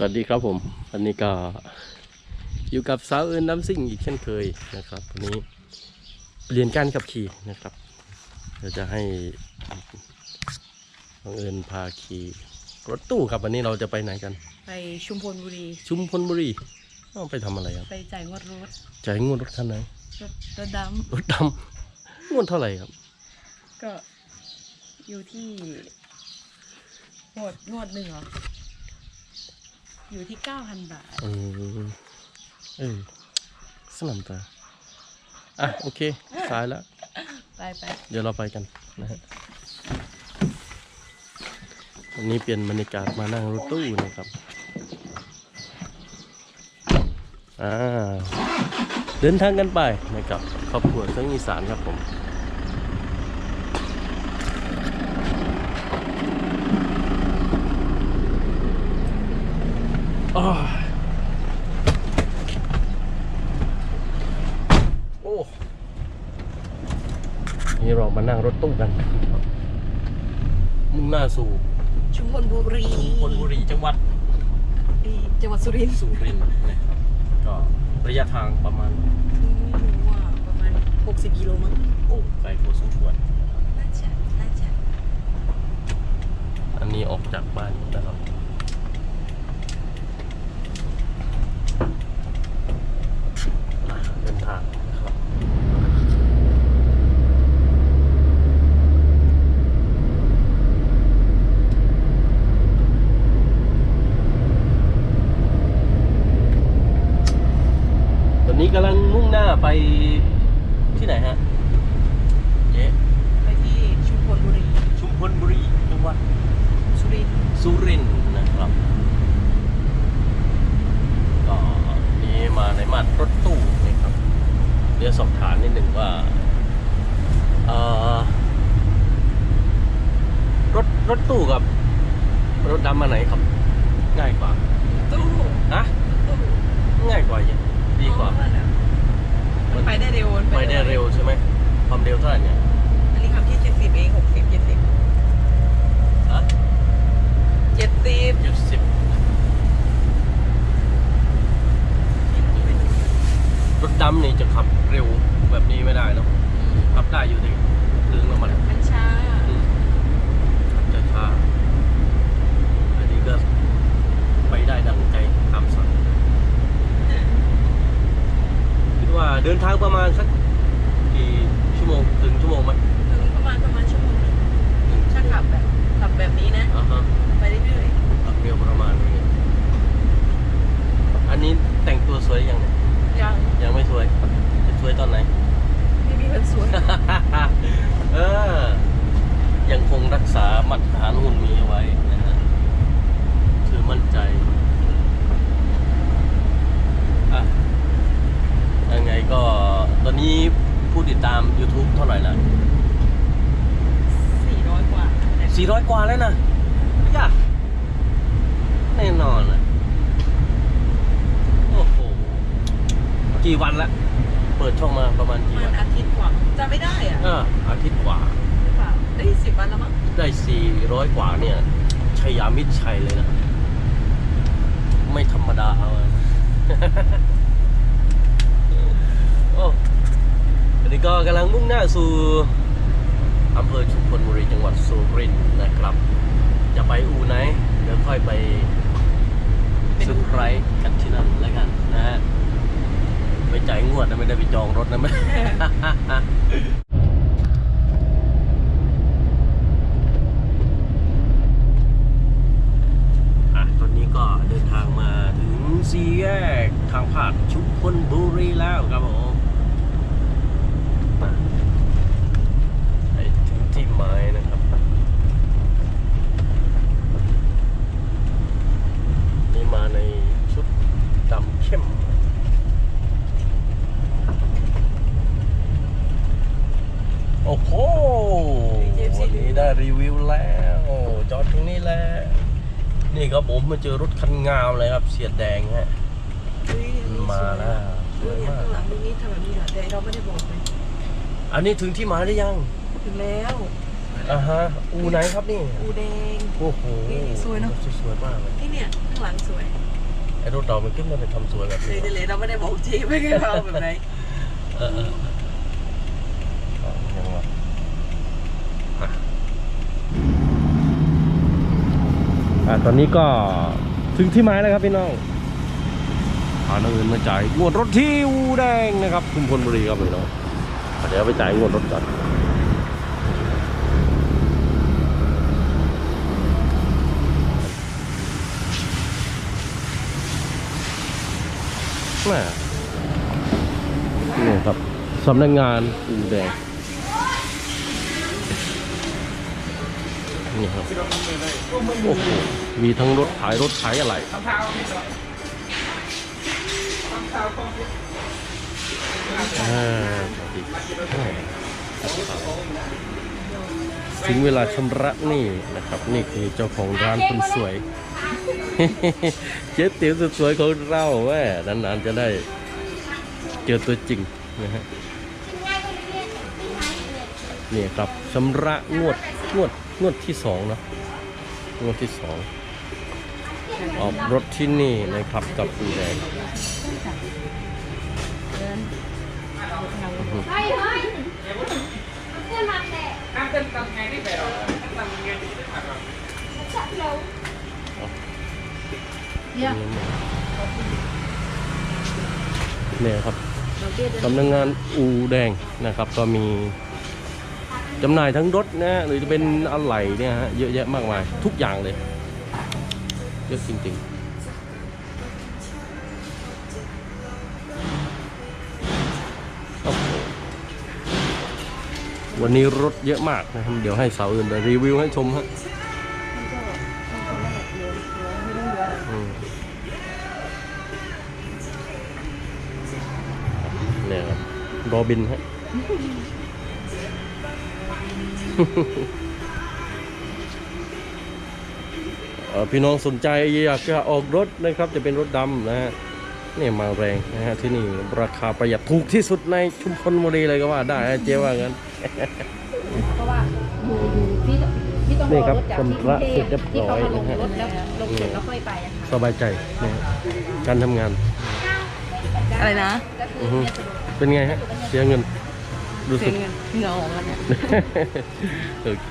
สวัสดีครับผม วันนี้ก็อยู่กับสาวเอิญน้ำซิ่งอีกเช่นเคยนะครับ วันนี้เรียนการขับขี่นะครับ เดี๋ยวจะให้น้องเอิญพาขี่รถตู้ครับวันนี้เราจะไปไหนกัน ไปชุมพลบุรี ชุมพลบุรีอ้าวไปทำอะไรครับ ไปจ่ายงวดรถ จ่ายงวดรถคันไหน รถรถดรถดำงวดเท่าไหร่ครับำก็อยู่ที่งวดงวดหนึ่งเหรอ อยู่ที่เก้าพันบาทอืมเออสนามตา อะ โอเค สายแล้ว ไปไปเดี๋ยวเราไปกันนะฮะวันนี้เปลี่ยนบรรยากาศมานั่งรถตู้นะครับ อ่า เดินทางกันไปนะครับครอบครัวเสียงอีสานครับผม อ้าว โอ้นี่เรามานั่งรถตู้กัน มุ่งหน้าสู่ชุมพลบุรีชุมพลบุรีจังหวัดอีจังหวัดสุรินทร์สุรินทร์นะครับก็ระยะทางประมาณไม่รู้ว่าประมาณ 60กิโลมั้งโอ้ไกลพอสมควรน่าจะน่าจะอันนี้ออกจากบ้านนะครับ เดินทางนะครับ ตอนนี้กำลังมุ่งหน้าไปที่ไหนฮะ เจ๊ ไปที่ชุมพลบุรี ชุมพลบุรีจังหวัด สุรินทร์ สุรินทร์นะครับก็นี้มาในมาดรถตู้นะครับเดี๋ยวสอบถามนิดหนึ่งว่าเอ่อ รถรถตู้กับ รถดำมาไหนครับ ง่ายกว่าตู้นะตู้ง่ายกว่าอย่างดีกว่าอ๋อน่ะมันไปได้เร็วมันไปได้เร็วใช่ไหมความเร็วเท่าไหร่เนี่ยอันนี้ขับที่70เอง60 70ฮะ70เจ็ดสิบรถดำนี่จะขับเร็วแบบนี้ไม่ได้เนอะขับได้อยู่แต่เรื่องน้ำมัน มันช้า อืมจะช้าอันนี้ก็ไปได้ดังใจตามสั่งคิดว่าเดินทางประมาณสักกี่ชั่วโมงถึงชั่วโมงไหม ถึงประมาณประมาณชั่วโมงหนึงถ้าขับแบบขับแบบนี้นะ อ่าฮะ ไปเรื่อย ขับเร็วประมาณนี้อันนี้แต่งตัวสวยยังเนี่ย ๆยัง ยังไม่สวยจะสวยตอนไหน ไม่มีคนสวย เออ ยังคงรักษามาตรฐานหุ่นมีเอาไว้นะฮะถือมั่นใจอะยังไงก็ตอนนี้ผู้ติดตาม YouTube เท่าไหร่แล้ว400 กว่า400 กว่าแล้วนะย่าแน่นอนนะโอ้โห กี่วันละ เปิดช่องมาประมาณปกี่ระมาวัณนอาทิตย์กว่าจะไม่ได้อะอ่าอาทิตย์กว่าหรือเปล่า ได้ยสิบวันแล้วมั้งได้ 400 กว่าเนี่ยชัยยามิตรชัยเลยนะ ไม่ธรรมดาเลยโอ้อันนี้ก็กำลังมุ่งหน้าสู่อำเภอชุมพลบุรีจังหวัดสุรินทร์นะครับ จะไปอู่ไหน เดี๋ยวค่อยไปเซอร์ไพรส์กันที่นั่นแล้วกันนะฮะไปจ่ายงวดนะไม่ได้ไปจองรถนะไม่ อะตอนนี้ก็เดินทางมาถึง สี่แยกทางผ่านชุมพลบุรีแล้วครับผมมาไปถึงที่หมายนะครับนี่มาในชุดดำเข้มโอ้โหวันนี้ได้รีวิวแล้ว จอดตรงนี้แล้ว นี่ครับผมมาเจอรถคันงามเลยครับ เสียดแดงฮะเฮ้ยอันนี้มาแล้วสสววยยมากข้างหลังตรงนี้ทำแบบนี้เหรอแต่เราไม่ได้บอกเลยอันนี้ถึงที่หมายหรือยังถึงแล้วออ่าฮะอูไหนครับนี่อูแดงโอ้โหสวยเนอะสวยมากเลยที่เนี่ยข้างหลังสวยไอ้รถเรามันขึ้นมาไปทำสวยแบบเลนี้ยเลยเราไม่ได้บอกจีไม่ได้เราแบบไหนเออเออเอายังวะอะ อะตอนนี้ก็ถึงที่หมายแล้วครับพี่น้องพาเงินมาจ่ายงวดรถที่อูแดงนะครับคุมพลบุรีครับพี่น้องเดี๋ยวไปจ่ายงวดรถก่อนนี่ครับสำนักงานอูแดง นี่ครับโอ้โหมีทั้งรถขายรถขายอะไรถึงเวลาชำระนี้นะครับ นี่คือเจ้าของร้านคนสวย เจ๊ติ๋วสุดสวยของเราแม่นานๆจะได้เจอตัวจริงนะฮะนี่ครับชำระงวดงวด งวดที่สองเนอะงวดที่สองออกรถที่นี่นะครับกับอูแดงเฮ้ยเฮ้ยเพื่อนมาแต่เนี่ยเนี่ยครับสำนักงานอูแดงนะครับก็มี จำหน่ายทั้งรถนะหรือจะเป็นอะไหล่เนี่ยฮะเยอะแยะมากมาย ทุกอย่างเลยเยอะจริงๆวันนี้รถเยอะมากนะครับ เดี๋ยวให้สาวอื่นไปรีวิวให้ชมฮะเนี่ยครับโรบินฮะ พี่น้องสนใจอยากจะออกรถนะครับ จะเป็นรถดำนะฮะเนี่ยมาแรงนะฮะที่นี่ราคาประหยัดถูกที่สุดในชุมพลบุรีเลยก็ว่าได้นะเจ๊ว่างั้นเพราะว่าอยู่อยู่พี่ต้องพี่ต้องนี่รอครับรถจากคนที่กรุละงเทเสร็พจเรียบที่ร้เขาอยมาลนะงฮะรถแล้วลงเสร็จแล้วค่อยไปอะค่ะสบายใจนะฮะการทำงานอะไรนะอือฮึเป็นไงฮะเสียเงิน รู้เสีสึยกเงินเหงาของมันเนี่ย โอเค